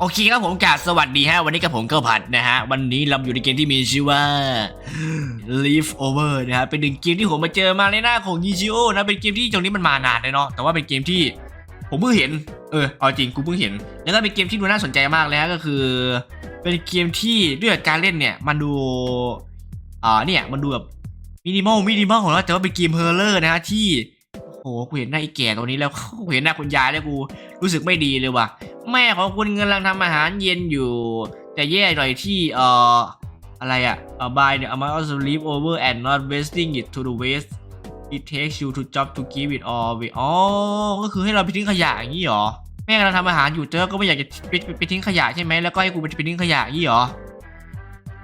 โอเคครับผมกาสวัสดีฮะ วันนี้กับผมก็ผัดนะฮะ วันนี้เราอยู่ในเกมที่มีชื่อว่า Leaf Over นะฮะ เป็นหนึ่งเกมที่ผมมาเจอมาในหน้าของยิชิโอนะ เป็นเกมที่ตรงนี้มันมานานเลยเนาะ แต่ว่าเป็นเกมที่ผมเพิ่งเห็น เออ เอาจริงกูเพิ่งเห็น แล้วก็เป็นเกมที่ดูน่าสนใจมากเลยฮะ ก็คือ เป็นเกมที่ด้วยการเล่นเนี่ย มันดู อ่า เนี่ย มันดูแบบมินิมอลมินิมอลของเราแต่ว่าเป็นเกมเฮอร์เลอร์นะฮะที่ โอ้โหกูเห็นหน้าไอ้แก่ตัวนี้แล้วกูเห็นหน้าคุณยายแล้วกูรู้สึกไม่ดีเลยว่ะ แม่ของคุณกำลังทำอาหารเย็นอยู่ แต่แย่หน่อยที่เอ่ออะไรอะเอ่อ by the amount of sleep over and not wasting it to the waste it takes you to job to give it all away อ๋อ ก็คือให้เราไปทิ้งขยะอย่างนี้เหรอ แม่กำลังทำอาหารอยู่เจอก็ไม่อยากจะไปไปไปทิ้งขยะใช่ไหมแล้วก็ให้กูไปไปทิ้งขยะอย่างนี้เหรอ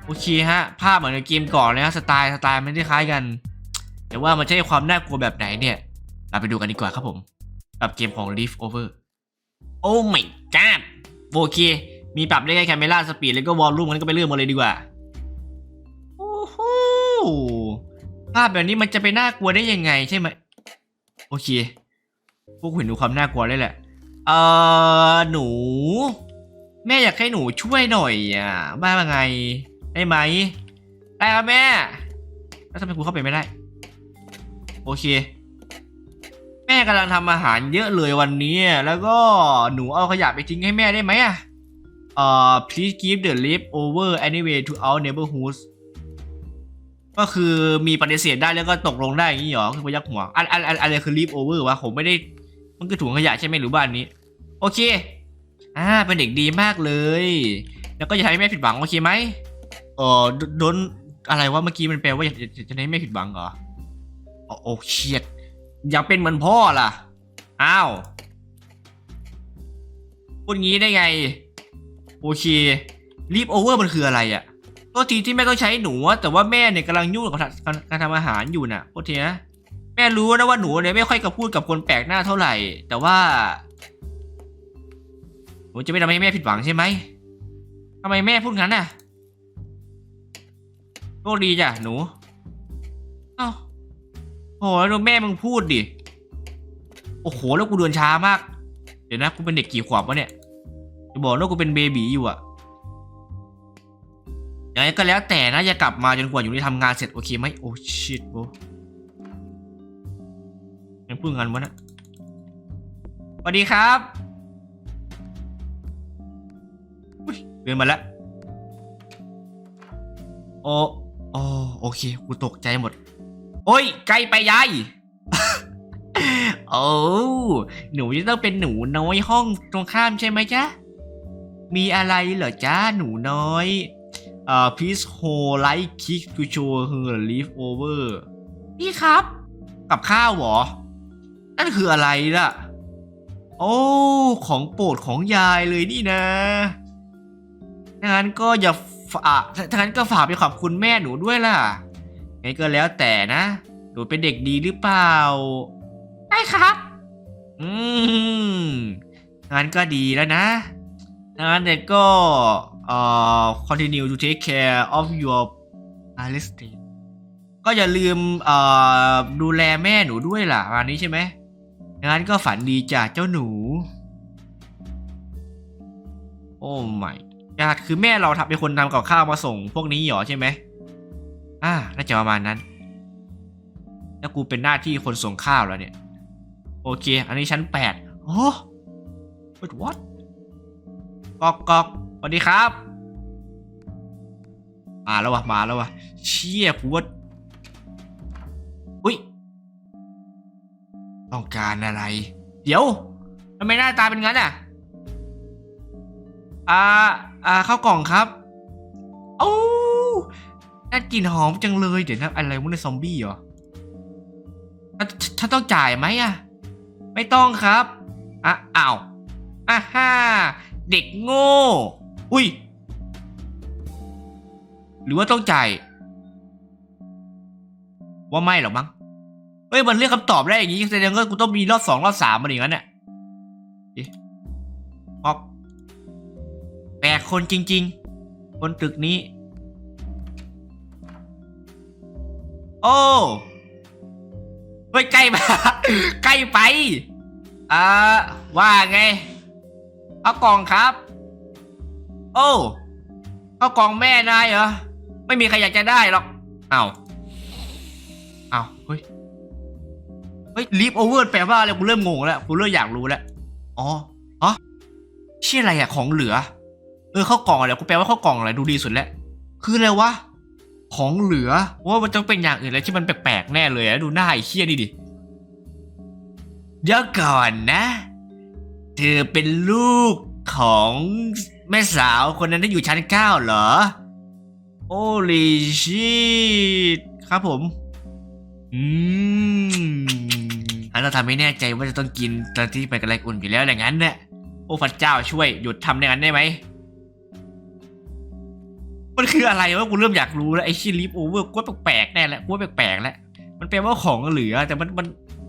โอเคฮะ ภาพเหมือนในเกมก่อนเลยฮะสไตล์สไตล์ไมันได้คล้ายกัน แต่ว่ามันให้ความน่ากลัวแบบไหนเนี่ย เราไปดูกันดีกว่าครับผม กับเกมของ Leaf Over โอ้ my god โอเค มีปรับได้แค่แคมเมราสปีดแล้วก็วอลลุ่มมันก็ไปเรื่องมาเลยดีกว่า โอ้โหภาพแบบนี้มันจะไปน่ากลัวได้ยังไงใช่ไหมโอเค พวกคุณเห็นดูความน่ากลัวได้แหละ เออหนู แม่อยากให้หนูช่วยหน่อยอะบ้าว่าไง ได้ไหม ได้ครับแม่ แล้วทำไมกูเข้าไปไม่ได้ โอเค แม่กำลังทำอาหารเยอะเลยวันนี้ แล้วก็หนูเอาขยะไปทิ้งให้แม่ได้ไหมอะเอ่อ please give the leftover anyway to our neighborhood ก็คือมีปฏิเสธได้แล้วก็ตกลงได้อย่างนี้เหรอคือพยักหัวอันอันอันอะไรคือ leaf over วะผมไม่ได้มันคือถุงขยะใช่ไหมหรือบ้านนี้ โอเค อ่าเป็นเด็กดีมากเลย แล้วก็อย่าทำให้แม่ผิดหวังโอเคไหมเออโดนอะไรวะเมื่อกี้มันแปลว่าอย่าอย่าจะให้แม่ผิดหวังเหรออ๋อโอ้เชียด อยากเป็นเหมือนพ่อล่ะ อ้าว พูดงี้ได้ไง โอเครีบโอเวอร์มันคืออะไรอะ่ะก็ทีที่แม่ต้องใช้หนูแต่ว่าแม่เนี่ยกำลังยุ่งกับการทำอาหารอยู่น่ะโอเคนะแม่รู้นะว่าหนูเนี่ยไม่ค่อยกับพูดกับคนแปลกหน้าเท่าไหร่ แต่ว่าหนูจะไม่ทำให้แม่ผิดหวังใช่ไหมทำไมแม่พูดงั้นน่ะโชคดีจ้ะหนู เอ้า โอ้แล้วดูแม่มึงพูดดิ โอ้โห แล้วกูเดินช้ามาก เดี๋ยวนะ กูเป็นเด็กกี่ขวบวะเนี่ย จะบอกว่ากูเป็นเบบีอยู่อะยังไงก็แล้วแต่นะอย่ากลับมาจนกว่าอยู่ที่ทำงานเสร็จโอเคไหมโอ้ชิตโบยังพูดงานวะนะสวัสดีครับเดินมาแล้ว โอ้โอโอเค กูตกใจหมด โอ้ยไกลไปยายโอ้หนูจะต้องเป็นหนูน้อยห้องตรงข้ามใช่ไหมจ๊ะ มีอะไรเหรอจ๊ะหนูน้อยเอ่อ please hold like kick to show her leave over พี่ครับ กับข้าวเหรอ นั่นคืออะไรล่ะ โอ้ ของโปรดของยายเลยนี่นะถ้างั้นก็อย่าฝากถ้างั้นก็ฝากไปขอบคุณแม่หนูด้วยล่ะ ไงก็แล้วแต่นะ หนูเป็นเด็กดีหรือเปล่าใช่ครับ อืมงั้นก็ดีแล้วนะงั้นเด็กก็เอ่อ continue to take care of your real estate ก็อย่าลืมเอ่อดูแลแม่หนูด้วยล่ะวันนี้ใช่ไหมงั้นก็ฝันดีจ้ะเจ้าหนู โอ้ไม่ญาติคือแม่เราทำเป็นคนทำกับข้าวมาส่งพวกนี้เหรอใช่ไหม อ่าน่าจะประมาณนั้น แล้วกูเป็นหน้าที่คนส่งข้าวแล้วเนี่ย โอเค อันนี้ชั้นแปดโอ้ Wait what กอกกอกสวัสดีครับมาแล้ววะมาแล้ววะเชี่ยกูว่าอุ้ยต้องการอะไร เดี๋ยวทำไมหน้าตาเป็นงั้นอะอ่าอ่าข้าวกล่องครับอ้ น่ากลิ่นหอมจังเลย เดี๋ยวนะอะไรวะในซอมบี้เหรอถ้าถ้าต้องจ่ายไหมอะไม่ต้องครับอะอ้าวอะฮ่าเด็กโง่ อุ้ย หรือว่าต้องจ่าย ว่าไม่หรอกมั้งเฮ้ย มันเรียกคำตอบได้อย่างงี้แสดงว่ากูต้องมีรอบสองรอบสามมาอย่างนั้นเนี่ยออกแปลกคนจริง ๆ คนตึกนี้ โอ้เฮ้ยใกล้มาใกล้ไป อ่า ว่าไง เอากล่องครับ โอ้เข้ากล่องแม่นายเหรอ ไม่มีใครอยากจะได้หรอก เอาเอาเฮ้ย เฮ้ยลีฟโอเวอร์แปลว่าอะไร กูเริ่มงงแล้ว กูเริ่มอยากรู้แล้ว อ๋ออ๋อชี่ยอะไรอะของเหลือ เออเข้ากล่องอะไร กูแปลว่าเข้ากล่องอะไร ดูดีสุดแล้ว คืออะไรวะ ของเหลือว่ามันต้องเป็นอย่างอื่นแล้วที่มันแปลกๆแน่เลยอะดูหน้าไอ้เชี่ยนี่ดิเดี๋ยวก่อนนะ เธอเป็นลูกของแม่สาวคนนั้นที่อยู่ชั้นเก้าเหรอ โอลีชิตครับผม อืมอันเราทำไม่แน่ใจว่าจะต้องกินตอนที่ไปกับไรอุ่นอยู่แล้วอย่างนั้นเนี่ยโอ้พระเจ้าช่วยหยุดทำอย่างนั้นได้ไหม มันคืออะไรวะกูเริ่มอยากรู้แล้วไอ้ชิลิฟโอเวอร์กูแปลกๆแน่แหละกูแปลกๆแล้วมันแปลว่าของเหลือแต่มันมัน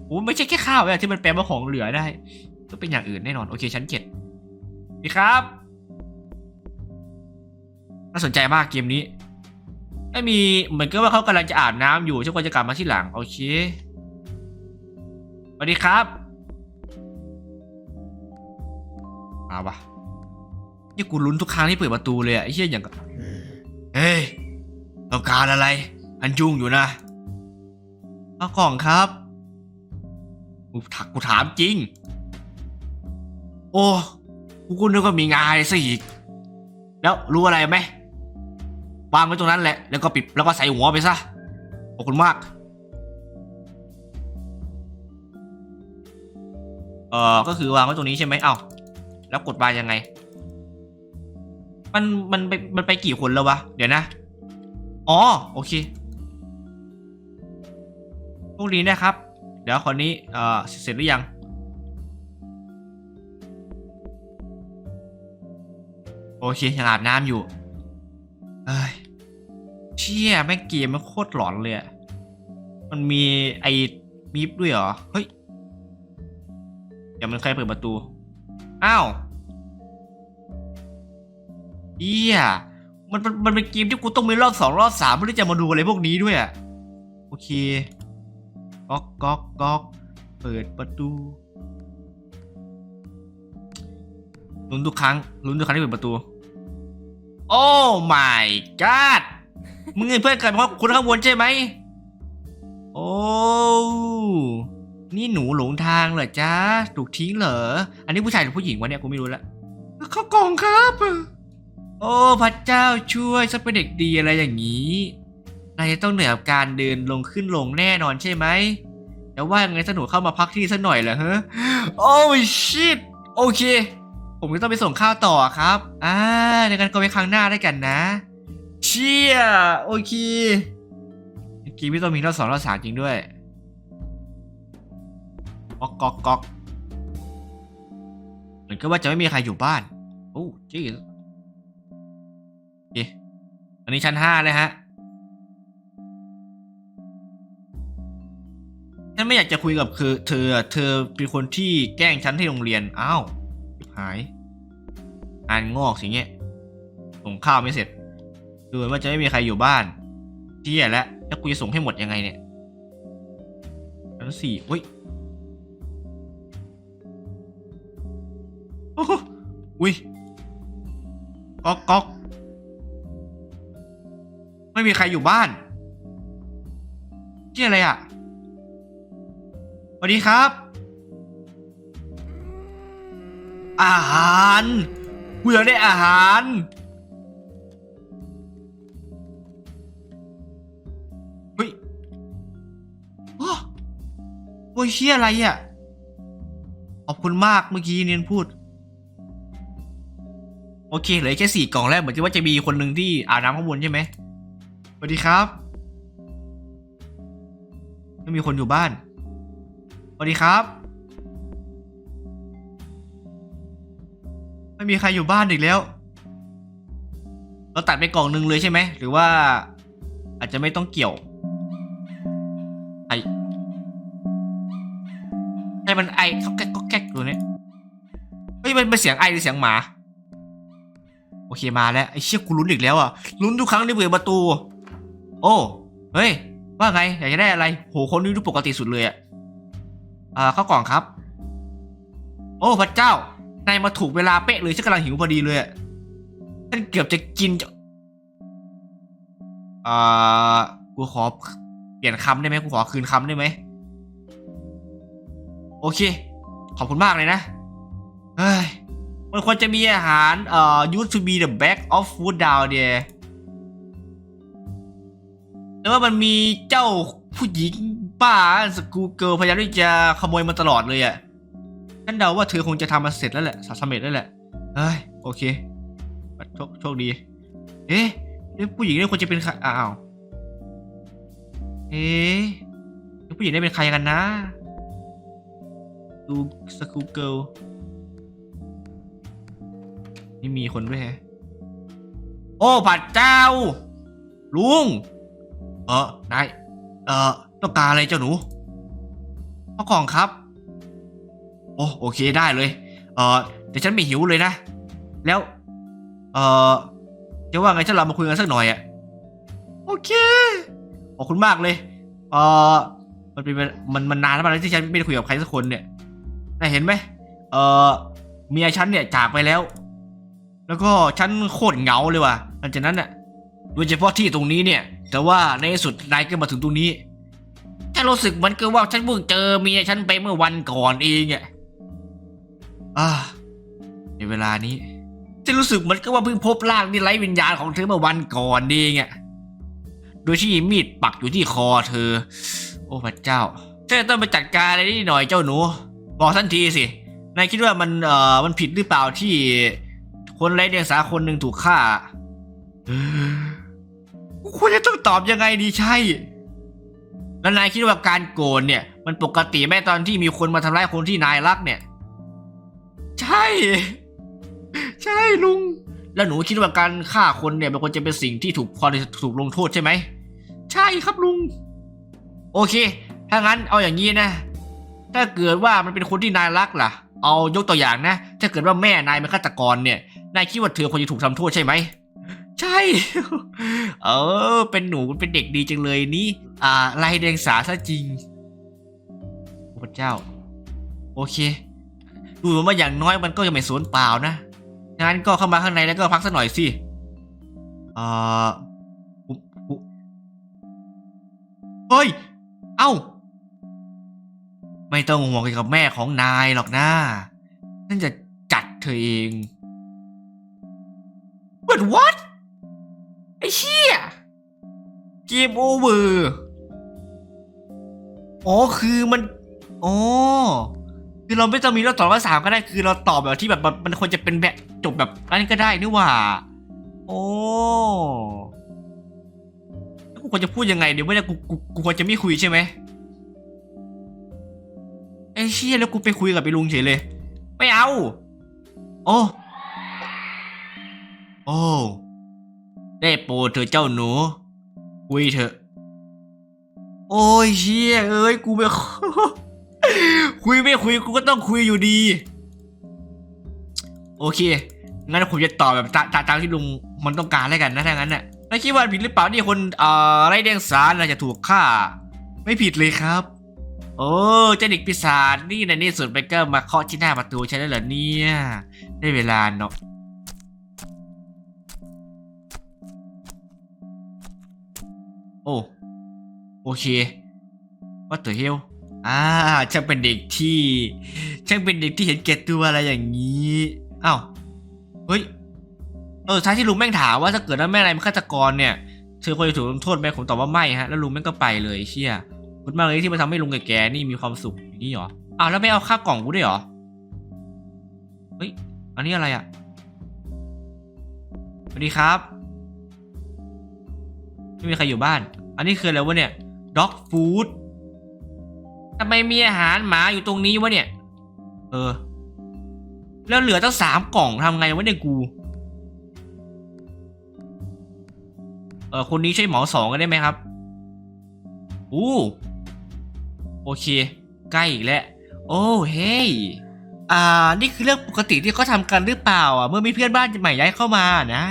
โอ้ไม่ใช่แค่ข้าวอะที่มันแปลว่าของเหลือได้ก็เป็นอย่างอื่นแน่นอนโอเคชั้นเจ็ดดีครับน่าสนใจมากเกมนี้ไม่มีเหมือนกับว่าเขากำลังจะอาบน้ำอยู่ฉันควรจะกลับมาที่หลังโอเคสวัสดีครับเอาปะนี่กูลุ้นทุกครั้งที่เปิดประตูเลยอะไอ้เหี้ยอย่าง เฮ้ยต้องการอะไรอันยุ่งอยู่นะเอากล่องครับกูถามกูถามจริง โอ้กูก็นึกว่ามีงานซะอีก แล้วรู้อะไรไหมวางไว้ตรงนั้นแหละ แล้วก็ปิดแล้วก็ใส่หัวไปซะขอบคุณมาก เออก็คือวางไว้ตรงนี้ใช่ไหมเอ้าแล้วกดวางยังไง มันมันไปมันไปกี่คนแล้ววะ เดี๋ยวนะ อ๋อ โอเคพวกนี้นะครับ เดี๋ยวคนนี้เอ่อเสร็จหรือยัง โอเคยังอาบน้ำอยู่เอ้ยเชี่ยแม่งเกมมันโคตรหลอนเลยอะมันมีไอ้บีบด้วยเหรอ เฮ้ยเดี๋ยวมันใครเปิดประตู อ้าว เอี้ยมันมันมันเป็นเกมที่กูต้องมีรอบสองรอบสามเพื่อที่จะมาดูอะไรพวกนี้ด้วยอะโอเคก๊อกก๊อกก๊อกเปิดประตูลุ้นทุกครั้งลุ้นทุกครั้งที่เปิดประตู โอ้ my god มึงเป็นเพื่อนกันเพราะคุณข้างบนใช่ไหมโอ้นี่หนูหลงทางเหรอจ๊ะถูกทิ้งเหรอ อันนี้ผู้ชายหรือผู้หญิงวะเนี่ยกูไม่รู้ละเข้ากล่องครับ โอ้พระเจ้าช่วยฉันเป็นเด็กดีอะไรอย่างนี้นายจะต้องเหนื่อยกับการเดินลงขึ้นลงแน่นอนใช่ไหมแต่ว่ายังไงถ้าหนูเข้ามาพักที่สักหน่อยเหรอฮะโอ้ชิตโอเค ผมก็ต้องไปส่งข้าวต่อครับอ่าในกันก็ไปครั้งหน้าได้กันนะ เชี่ยโอเคเมื่อกี้พี่ต้องมีรอบสองรอบสามจริงด้วยก๊อกก๊อกก๊อกเหมือนกับว่าจะไม่มีใครอยู่บ้าน โอ้จี เคอันนี้ชั้นห้าเลยฮะฉันไม่อยากจะคุยกับคือ เธอ เธอเป็นคนที่แกล้งฉันที่โรงเรียน อ้าวหาย อ่านงอกสิเงี้ยส่งข้าวไม่เสร็จดูเหมือนว่าจะไม่มีใครอยู่บ้านเที่ยแล้วแล้วกูจะส่งให้หมดยังไงเนี่ยชั้นสี่อุ้ยอุ้ยก๊อกก๊อก ไม่มีใครอยู่บ้านเที่ยอะไรอะสวัสดีครับ อาหารกูอยากได้อาหาร เฮ้ยโอ้โอ้ยเชี่ยอะไรอะ ขอบคุณมากเมื่อกี้เนียนพูด โอเคเหลือแค่สี่กล่องแล้วเหมือนที่ว่าจะมีคนหนึ่งที่อาบน้ำข้างบนใช่ไหม วัสดีครับ ไม่มีคนอยู่บ้าน สวัสดีครับ ไม่มีใครอยู่บ้านอีกแล้ว เราตัดไปกล่องหนึ่งเลยใช่ไหม หรือว่าอาจจะไม่ต้องเกี่ยว ไอไอมันไอเขาแก๊กก็แก๊กตัวนี้เฮ้ยมันเป็นเสียงไอหรือเสียงหมา โอเคมาแล้วไอเชี่ยกูลุ้นอีกแล้วอะลุ้นทุกครั้งที่เปิดประตู โอ้เฮ้ย ว่าไงอยากจะได้อะไร โหคนนี้ดูปกติสุดเลยอะอ่าเข้ากล่องครับ โอ้พระเจ้านายมาถูกเวลาเป๊ะเลยฉันกำลังหิวพอดีเลยฉันเกือบจะกินจะอ่ากูขอเปลี่ยนคำได้ไหมกูขอคืนคำได้ไหมโอเค ขอบคุณมากเลยนะเฮ้ยมันควรจะมีอาหารเอ่อ used to be the back of food down there แต่ว่ามันมีเจ้าผู้หญิงป้าสกูเกิลพยายามที่จะขโมยมาตลอดเลยอะ่ะฉันเดาว่าเธอคงจะทำมาเสร็จแล้วแหละสำเร็จแล้วแหละเฮ้ยโอเคโชคโชคดี เอ๊ะผู้หญิงนี่ควรจะเป็นใครอ้าวเอ๊ะผู้หญิงนี่เป็นใครกันนะดูสกูเกิลนี่มีคนด้วยฮะ โอ้ผัดเจ้า ลุง เออนายเออต้องการอะไรเจ้าหนูพ่อกล่องครับ โอ้โอเคได้เลย เออแต่ฉันไม่หิวเลยนะ แล้ว เออจะว่าไงถ้าเรามาคุยกันสักหน่อยอะโอเค ขอบคุณมากเลย เออมันเป็นมันมันนานมากแล้วที่ฉันไม่ได้คุยกับใครสักคนเนี่ยนายเห็นไหมเออเมียฉันเนี่ยจากไปแล้ว แล้วก็ฉันโคตรเหงาเลยว่ะหลังจากนั้นน่ะโดยเฉพาะที่ตรงนี้เนี่ย แต่ว่าในที่สุดนายก็มาถึงตรงนี้ฉันรู้สึกมันก็ว่าฉันเพิ่งเจอเมียฉันไปเมื่อวันก่อนเองอะอ่าในเวลานี้ฉันรู้สึกมือนกับว่าเพิ่งพบร่างที่ไร้วิญญาณของเธอเมื่อวันก่อนเองอะโดยที่มีดปักอยู่ที่คอเธอ โอ้พระเจ้าเธอต้องไปจัดการอะไรนี่หน่อยเจ้าหนู บอกทันทีสินายคิดว่ามันเอ่อมันผิดหรือเปล่าที่คนไร้เดียงสาคนหนึ่งถูกฆ่า กูควรจะต้องตอบยังไงดีใช่ แล้วนายคิดว่าการโกรธเนี่ย มันปกติแม้ตอนที่มีคนมาทำร้ายคนที่นายรักเนี่ย ใช่ ใช่ลุง แล้วหนูคิดว่าการฆ่าคนเนี่ยมันควรจะเป็นสิ่งที่ถูกพอจะถูกลงโทษใช่ไหม ใช่ครับลุง โอเค ถ้างั้นเอาอย่างนี้นะ ถ้าเกิดว่ามันเป็นคนที่นายรักล่ะ เอายกตัวอย่างนะ ถ้าเกิดว่าแม่นายเป็นฆาตกรเนี่ย นายคิดว่าเธอควรจะถูกทำโทษใช่ไหม ใช่ เออ เป็นหนูเป็นเด็กดีจังเลยนี่ อ่าไล่เดียงสาซะจริงพระเจ้า โอเค ดูเหมือนว่าอย่างน้อยมันก็ยังไม่สูญเปล่านะ งั้นก็เข้ามาข้างในแล้วก็พักสักหน่อยสิเอ่อเฮ้ย เอ้า ไม่ต้องห่วงเกี่ยวกับแม่ของนายหรอกนะฉันจะจัดเธอเอง But what เชี่ยเกมโอเวอร์อ๋อคือมันอ๋อคือเราไม่ต้องมีรอบต่อรอบสามก็ได้คือเราตอบแบบที่แบบมันควรจะเป็นแบบจบแบบนั้นก็ได้นี่หว่า โอ้กูควรจะพูดยังไงเดี๋ยวไม่ได้กูกูกูควรจะไม่คุยใช่ไหมไอ้เชี่ยแล้วกูไปคุยกับไปลุงเฉยเลย ไม่เอา โอ้ โอ้ ได้โปรดเธอะเจ้าหนูคุยเถอะ โอ้ยเชี่ยเอ้ยกูไม่ คุยไม่คุยกูก็ต้องคุยอยู่ดี โอเค งั้นผมจะตอบแบบตาตาตามที่ลุงมันต้องการแล้วกันนะถ้างั้นน่ะแล้วคิดว่าผิดหรือเปล่านี่คนเอ่อไร้เดียงสาน่าจะถูกฆ่า ไม่ผิดเลยครับ โอ้เจ้าเด็กปีศาจนี่ในที่สุดไปก็มาเคาะที่หน้าประตูใช่แล้วเหรอเนี่ย ได้เวลาเนาะ โอ้โอเค What the hell อ่าช่างเป็นเด็กที่ช่างเป็นเด็กที่เห็นแก่ตัวอะไรอย่างนี้อ้าวเฮ้ยเออท้ายที่ลุงแม่งถามว่าถ้าเกิดว่าแม่นายเป็นฆาตกรเนี่ยเธอควรจะถูกลงโทษไหมผมตอบว่าไม่ฮะแล้วลุงแม่งก็ไปเลยเชี่ยคุณมากเลยที่มาทำให้ลุงกับแกนี่มีความสุขอย่างนี้เหรออ้าวแล้วไม่เอาค่ากล่องกูด้วยเหรอเฮ้ยอันนี้อะไรอะสวัสดีครับ ไม่มีใครอยู่บ้าน อันนี้คืออะไรวะเนี่ยด็อกฟู้ดทำไมมีอาหารหมาอยู่ตรงนี้วะเนี่ย เออ แล้วเหลือตั้งสามกล่องทำไงวะเนี่ยกู เออคนนี้ใช่หมอสองกันได้ไหมครับอู้โอเค ใกล้อีกแล้ว โอ้เฮ้ยอ่า นี่คือเรื่องปกติที่เขาทำกันหรือเปล่าอะ เมื่อมีเพื่อนบ้านใหม่ย้ายเข้ามานะ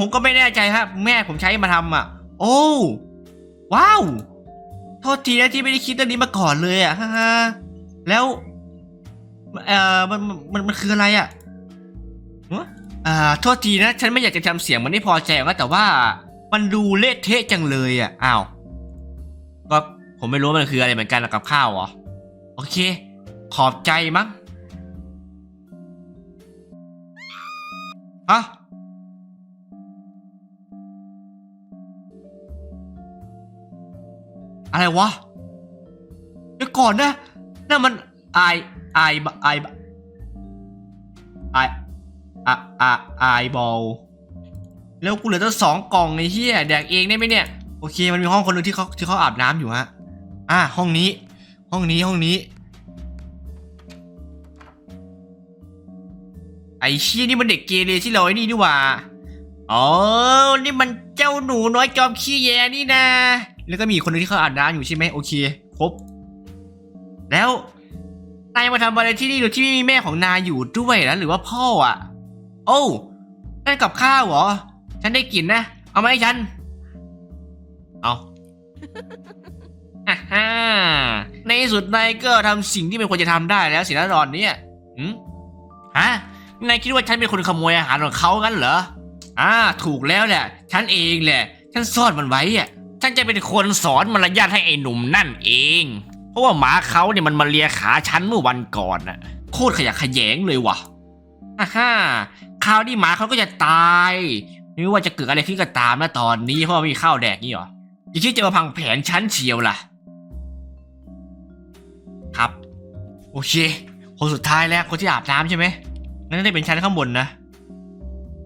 ผมก็ไม่แน่ใจครับ แม่ผมใช้มาทำอะ โอ้ว้าวโทษทีนะที่ไม่ได้คิดเรื่องนี้มาก่อนเลยอะฮ่าแล้วเอ่อมันมันมันคืออะไรอะอ่าโทษทีนะ ฉันไม่อยากจะทำเสียงมันไม่พอใจนะแต่ว่ามันดูเละเทะจังเลยอะอ้าวก็ผมไม่รู้มันคืออะไรเหมือนกันกับข้าวเหรอโอเค ขอบใจมั้งอะ อะไรวะเดี๋ยวก่อนนะนั่นมันไอไอไอไออะอะไอบอลแล้วกูเหลือตั้งสองกล่องไอ้เหี้ยแดกเองได้ไหมเนี่ยโอเคมันมีห้องคนหนึงที่เขาที่เขาอาบน้ำอยู่ฮะอะห้องนี้ ห้องนี้ห้องนี้ ไอ้เชี่ยนี่มันเด็กเกเรที่เราไอ้นี่นี่ว่าอ๋อนี่มันเจ้าหนูน้อยจอมขี้แยนี่นะ แล้วก็มีคนหนึงที่เขาอาบน้ำอยู่ใช่ไหมโอเคครบ แล้วนายมาทำอะไรที่นี่โดยที่ไม่มีแม่ของนายอยู่ด้วยนะหรือว่าพ่ออะ โอ้นั่นกับข้าวเหรอ ฉันได้กลิ่นนะ เอามาให้ฉัน เอาฮ่าในสุดนายก็ทำสิ่งที่มันควรจะทำได้แล้วสินะตอนเนี้ยหืมฮะนายคิดว่าฉันเป็นคนขโมยอาหารของเขางั้นเหรอ อ่า ถูกแล้วแหละ ฉันเองแหละ ฉันซ่อนมันไว้อะ ฉันจะเป็นคนสอนมารยาทให้ไอ้หนุ่มนั่นเอง เพราะว่าหมาเขาเนี่ยมันมาเลียขาฉันเมื่อวันก่อนน่ะ โคตรขยะแขยงเลยว่ะอ่าฮ่าคราวนี้หมาเขาก็จะตายไม่ว่าจะเกิดอะไรขึ้นก็ตามนะตอนนี้เพราะว่ามีข้าวแดกนี่หรออย่าคิดจะมาพังแผนฉันเชียวล่ะ ครับ โอเค คนสุดท้ายแล้วคนที่อาบน้ำใช่ไหมนั่นได้เป็นชั้นข้างบนนะ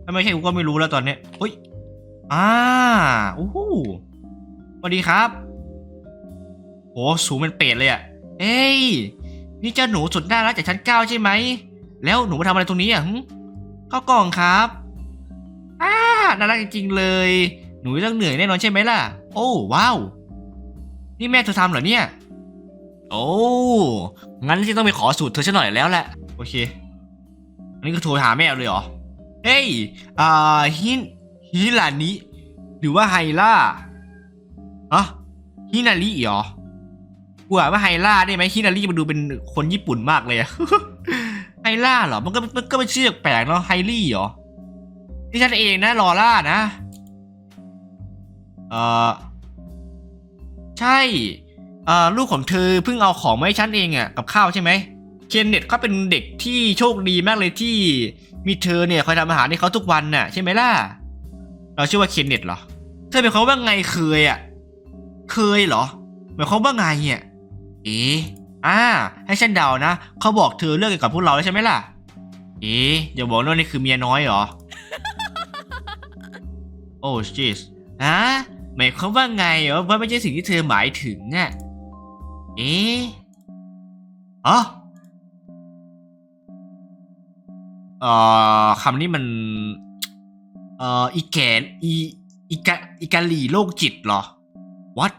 ถ้าไม่ใช่กูก็ไม่รู้แล้วตอนนี้เฮ้ยอ่าโอ้โห สวัสดีครับโหสูงเป็นเป็ดเลยอะเอ้ย นี่เจ้าหนูสุดน่ารักจากชั้นเก้าใช่ไหม แล้วหนูมาทำอะไรตรงนี้อะเข้ากล่องครับอ่าน่ารักจริงๆเลย หนูไม่ต้องเหนื่อยแน่นอนใช่ไหมล่ะ โอ้ว้าว นี่แม่เธอทำเหรอเนี่ย โอ้ งั้นที่ต้องไปขอสูตรเธอซะหน่อยแล้วแหละ โอเค อันนี้ก็โทรหาแม่เลยเหรอ เฮ้ย อ่า ฮินฮิลานิหรือว่าไฮล่า อะฮินาริเหรอกูอ่านว่าไฮล่าได้ไหมฮินาริมันดูเป็นคนญี่ปุ่นมากเลยอะไฮล่าเหรอ มันก็มันก็เป็นชื่อแปลกเนาะไฮลี่เหรอที่ฉันเองนะลอล่านะ เออใช่เอ่อลูกของเธอเพิ่งเอาของมาให้ฉันเองอะกับข้าวใช่ไหมเคนเน็ตเขาเป็นเด็กที่โชคดีมากเลยที่มีเธอเนี่ยคอยทำอาหารให้เขาทุกวันน่ะ ใช่ไหมล่ะ เราชื่อว่าเคนเน็ตเหรอ เธอเป็นเขาว่าไงเคยอะ เคยเหรอ หมายความว่าไงเนี่ยเอ๊ะอ่า ให้ฉันเดานะ เขาบอกเธอเลิกกันกับพวกเราแล้วใช่ไหมล่ะ เอ๊ะอย่าบอกว่านี่คือเมียน้อยเหรอ โอ้ชิสฮะหมายความว่าไงเหรอว่าไม่ใช่สิ่งที่เธอหมายถึงอะเอ๊ะอ๋อเอ่อคำนี้มัน เอ่ออีแกนอีอีกะอีกาหลีโรคจิตเหรอ วัด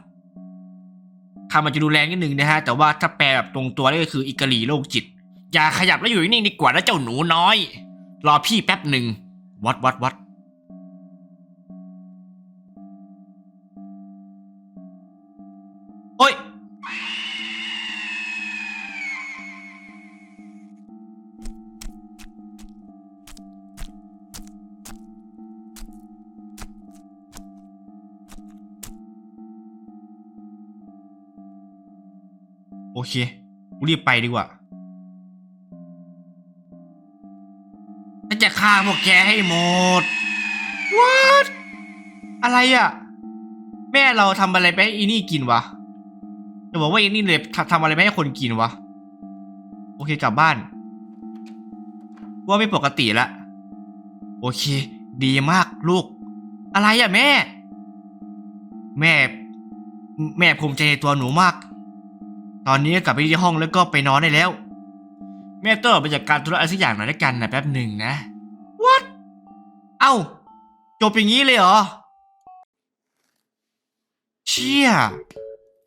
คำมันจะดูแรงนิดนึงนะฮะ แต่ว่าถ้าแปลแบบตรงตัวได้ก็คืออิกลีโรคจิต อย่าขยับแล้วอยู่นิ่งดีกว่านะเจ้าหนูน้อย รอพี่แป๊บหนึ่งวัดวัดวัด เครีบไปดีกว่าฉันจะฆ่าพวกแกให้หมด what อะไรอะ่ะ แม่เราทำอะไรไปให้อีนี่กินวะจะบอกว่าอีนี่เลยทำทำอะไรไปให้คนกินวะ โอเคกลับบ้าน ว่าไม่ปกติละโอเค ดีมากลูก อะไรอะแม่ แม่ แม่ภูมิใจในตัวหนูมาก ตอนนี้กลับไปที่ห้องแล้วก็ไปนอนได้แล้ว แม่ต้องไปจัดการธุระอะไรสักอย่างหน่อยแล้วกันนะแป๊บหนึ่งนะ What เอ้า จบอย่างนี้เลยเหรอ เชี่ย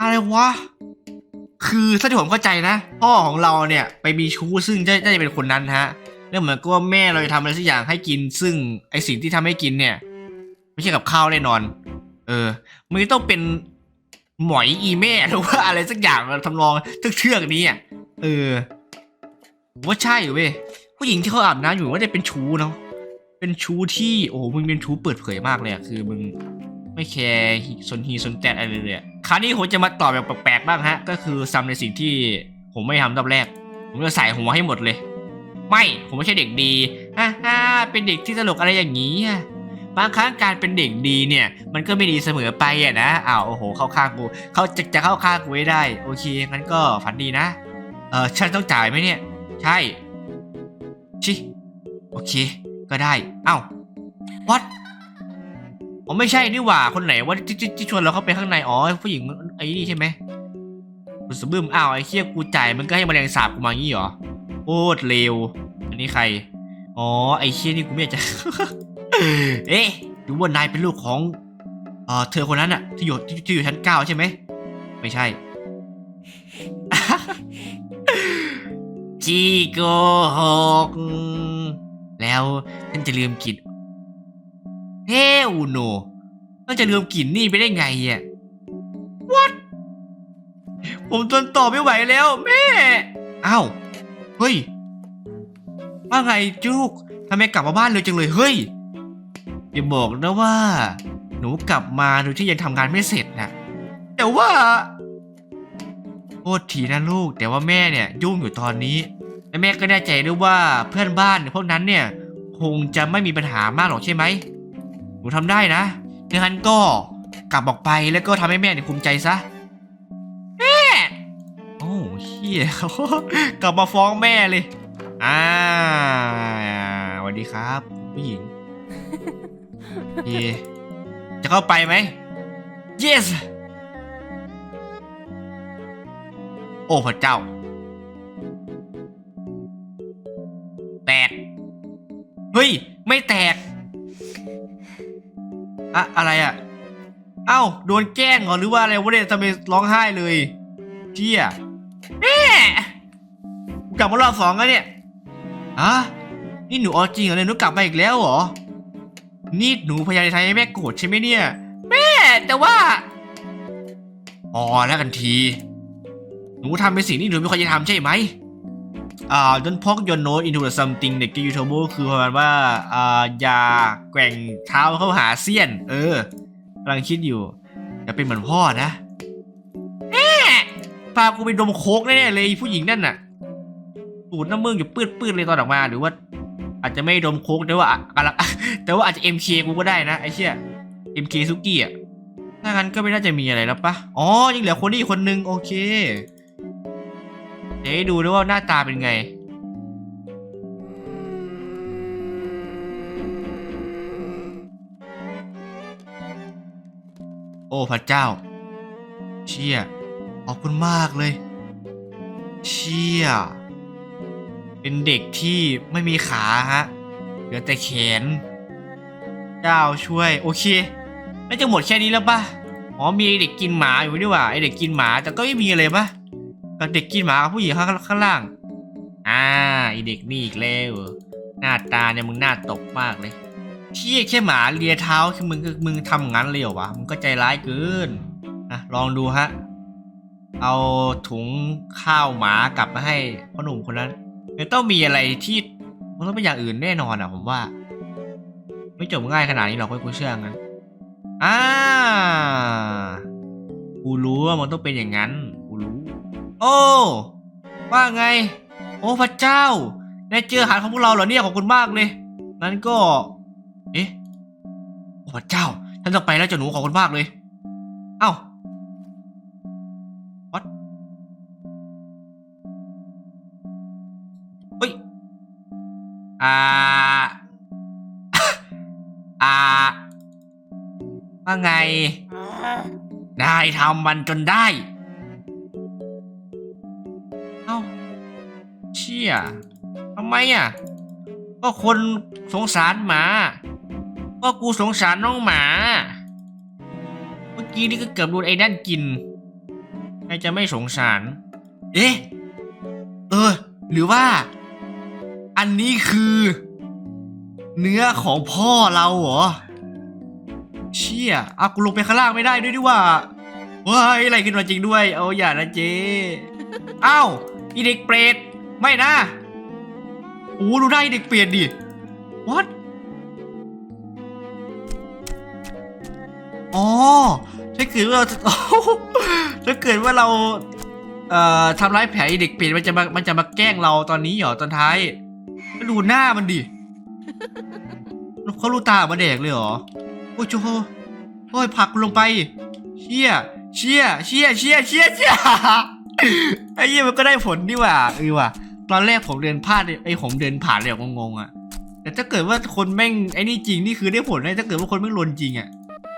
อะไรวะ คือถ้าที่ผมเข้าใจนะ พ่อของเราเนี่ยไปมีชู้ซึ่งน่าจะเป็นคนนั้นฮะแล้วเหมือนกับว่าแม่เราจะทำอะไรสักอย่างให้กิน ซึ่งไอสิ่งที่ทำให้กินเนี่ย ไม่ใช่กับข้าวแน่นอน เออ มันต้องเป็น หมอยอีแม่หรือว่าอะไรสักอย่างทำนองเทือกนี้อะเออว่าใช่เว้ยผู้หญิงที่เขาอาบน้ำอยู่ว่าจะเป็นชูเนาะเป็นชูที่โอ้โหมึงเป็นชูเปิดเผยมากเลยอะคือมึงไม่แคร์สนฮีสนแตนอะไรเลยอะคราวนี้ผมจะมาตอบแบบแปลกๆบ้างฮะ ก็คือซ้ำในสิ่งที่ผมไม่ทำตอนแรก ผมจะใส่หัวให้หมดเลย ไม่ผมไม่ใช่เด็กดีฮ่าฮ่าเป็นเด็กที่ตลกอะไรอย่างนี้อะ บางครั้งการเป็นเด็กดีเนี่ย มันก็ไม่ดีเสมอไปอะนะอ้าวโอ้โห เข้าข้างกูเขาจะจะเข้าข้างกูไม่ได้ โอเคงั้นก็ฝันดีนะ เออฉันต้องจ่ายไหมเนี่ย ใช่ชิโอเค ก็ได้เอ้า what อ๋อไม่ใช่นี่หว่าคนไหนว่าที่ที่ที่ชวนเราเข้าไปข้างในอ๋อผู้หญิงไอ้นี่ใช่ไหมกูสบึมอ้าวไอ้เคียกูจ่ายมันก็ให้แมลงสาบกูมางี้เหรอโคตรเลวอันนี้ใคร อ๋อ ไอ้เคียนี่กูไม่อยากจะ เอ๊ะดูว่านายเป็นลูกของเอ่อเธอคนนั้นอะที่อยู่ที่ที่อยู่ชั้นเก้าใช่ไหม ไม่ใช่ จีโกหก แล้วฉันจะลืมกลิ่นเฮ้วโนฉันจะลืมกลิ่นนี่ไปได้ไงอะ what ผมทนต่อไม่ไหวแล้ว แม่ อ้าว เฮ้ย ว่าไงจุกทำไมกลับมาบ้านเร็วจังเลย เฮ้ย อย่าบอกนะว่า หนูกลับมาโดยที่ยังทำงานไม่เสร็จนะแต่ว่าโทษทีนะลูก แต่ว่าแม่เนี่ยยุ่งอยู่ตอนนี้และแม่ก็แน่ใจด้วยว่าเพื่อนบ้านพวกนั้นเนี่ย คงจะไม่มีปัญหามากหรอกใช่ไหมหนูทำได้นะดังนั้นก็กลับออกไปแล้วก็ทำให้แม่เนี่ยภูมิใจซะแม่โอ้เฮียกลับมาฟ้องแม่เลยอ่าสวัสดีครับ ผู้หญิง เยจะเข้าไปไหม yes โอ้พระเจ้าแตกเฮ้ย ไม่แตกอะอะไรอะเอ้าโดนแกล้งเหรอหรือว่าอะไรวะเนี่ยทำไมร้องไห้เลยเจี๊ยแม่กลับมารอบสองแล้วเนี่ยอะนี่หนูเอจริงเหรอเนี่ยหนูกลับมาอีกแล้วเหรอ นี่หนูพยายามจะทำให้แม่โกรธใช่ไหมเนี่ย แม่ แต่ว่าอ๋อแล้วกันที หนูทำเป็นสิ่งที่หนูไม่ควรจะทำใช่ไหมอ่า don't poke your nose into something that get you trouble คือประมาณว่าอ่าอย่าแกว่งเท้าเข้าหาเสี้ยน เออกำลังคิดอยู่อย่าเป็นเหมือนพ่อนะแม่พากูไปดมโคกแน่ๆเลยผู้หญิงนั่นน่ะสูดน้ำมึงอยู่ปืดๆเลยตอนออกมาหรือว่า อาจจะไม่ดมโค้กแต่ว่ากำลังแต่ว่าอาจจะ MK กูก็ได้นะไอ้เชี่ย MK ซุกี้อะถ้างั้นก็ไม่น่าจะมีอะไรแล้วปะอ๋อยังเหลือคนนี้อีกคนนึงโอเคเดี๋ยวดูด้วยว่าหน้าตาเป็นไง โอ้พระเจ้า เชี่ยขอบคุณมากเลย เชี่ย เป็นเด็กที่ไม่มีขาฮะ เหลือแต่แขน เจ้าช่วย โอเค น่าจะหมดแค่นี้แล้วปะอ๋อมีเด็กกินหมาอยู่ด้วยว่ะไอเด็กกินหมา แต่ก็ไม่มีอะไรปะกับเด็กกินหมาผู้หญิงข้างข้างล่าง อ่าไอเด็กนี่อีกแล้วหน้าตาเนี่ยมึงหน่าตกมากเลยเชี่ยแค่หมาเลียเท้าคือมึงมึงทำงั้นเลยเหรอวะมึงก็ใจร้ายเกินอะลองดูฮะ เอาถุงข้าวหมากลับมาให้พ่อหนุ่มคนนั้น เดี๋ยวต้องมีอะไรที่มันต้องเป็นอย่างอื่นแน่นอนอะ ผมว่า ไม่จบง่ายขนาดนี้หรอกเว้ยกูเชื่องั้นอ่ากูรู้ว่ามันต้องเป็นอย่างนั้นกูรู้ โอ้ว่าไง โอ้พระเจ้าได้เจออาหารของพวกเราเหรอเนี่ยขอบคุณมากเลยนั้นก็ เอ๊ะโอ้พระเจ้าท่านจะไปแล้วเจ้าหนูขอบคุณมากเลย เอ้า อ่าอ่าว่าไงได้ทำมันจนได้ เอ้า เชี่ยทำไมอะ ก็คนสงสารหมา ก็กูสงสารน้องหมา เมื่อกี้นี่ก็เกือบโดนไอ้นั่นกิน ใครจะไม่สงสาร เอ๊ะ เออ หรือว่า อันนี้คือ เนื้อของพ่อเราเหรอ เชี่ยอากูลงไปข้างล่างไม่ได้ด้วยดิว่าว้ายอะไรขึ้นมาจริงด้วย เอาอย่านะเจ๊อ้าวอีเด็กเปรตไม่นะโอ้ดูได้เด็กเปรตดิวัดอ๋อถ้าเกิดว่าถ้าเกิดว่าเรา เอ่อทำร้ายแผลเด็กเปรตมันจะมามันจะมาแกล้งเราตอนนี้เหรอตอนท้าย ดูหน้ามันดิเขารู้ตามาแดกเลยเหรอ โอ้ยโจโอ้ยผักลงไปเชี่ยเชี่ยเชี่ยเชี่ยเชี่ยเชี่ยไอ้เหี้ยมันก็ได้ผลนี่หว่าเออว่ะตอนแรกผมเดินพลาดไอ้ผมเดินผ่านเลยแบบงงๆอะแต่ถ้าเกิดว่าคนแม่งไอ้นี่จริงนี่คือได้ผลนะถ้าเกิดว่าคนแม่งลนจริงอะ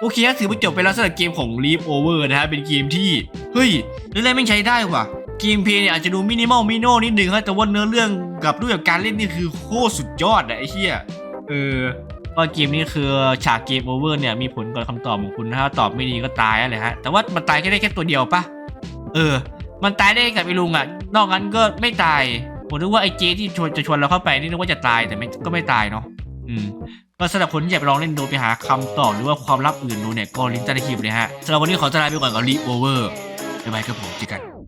โอเคก็ถือว่าจบไปแล้วสำหรับเกมของ Leap Over นะฮะเป็นเกมที่เฮ้ยเรื่องแรกแม่งใช้ได้ว่ะ เกมเพลย์เนี่ยอาจจะดูมินิมอลมิโนนิดนึงฮะแต่ว่าเนื้อเรื่องกับรูปแบบการเล่นนี่คือโคตรสุดยอดอะไอ้เหี้ยเออว่าเกมนี้คือฉากเกมโอเวอร์เนี่ยมีผลกับคำตอบของคุณถ้าตอบไม่ดีก็ตายอะไรฮะแต่ว่ามันตายแค่ได้แค่ตัวเดียวปะเออ มันตายได้กับไอ้ลุงอะนอกนั้นก็ไม่ตายผมนึกว่าไอ้เจที่ชวนจะชวนเราเข้าไปนี่นึกว่าจะตายแต่ไม่ก็ไม่ตายเนาะอืมก็สำหรับคนที่อยากไปลองเล่นดูไปหาคำตอบหรือว่าความลับอื่นดูเนี่ยก็ลิงก์ใต้คลิปเลยฮะสำหรับวันนี้ขอจะลาไปก่อนกับรีโอเวอร์บ๊ายบายครับผมเจอกัน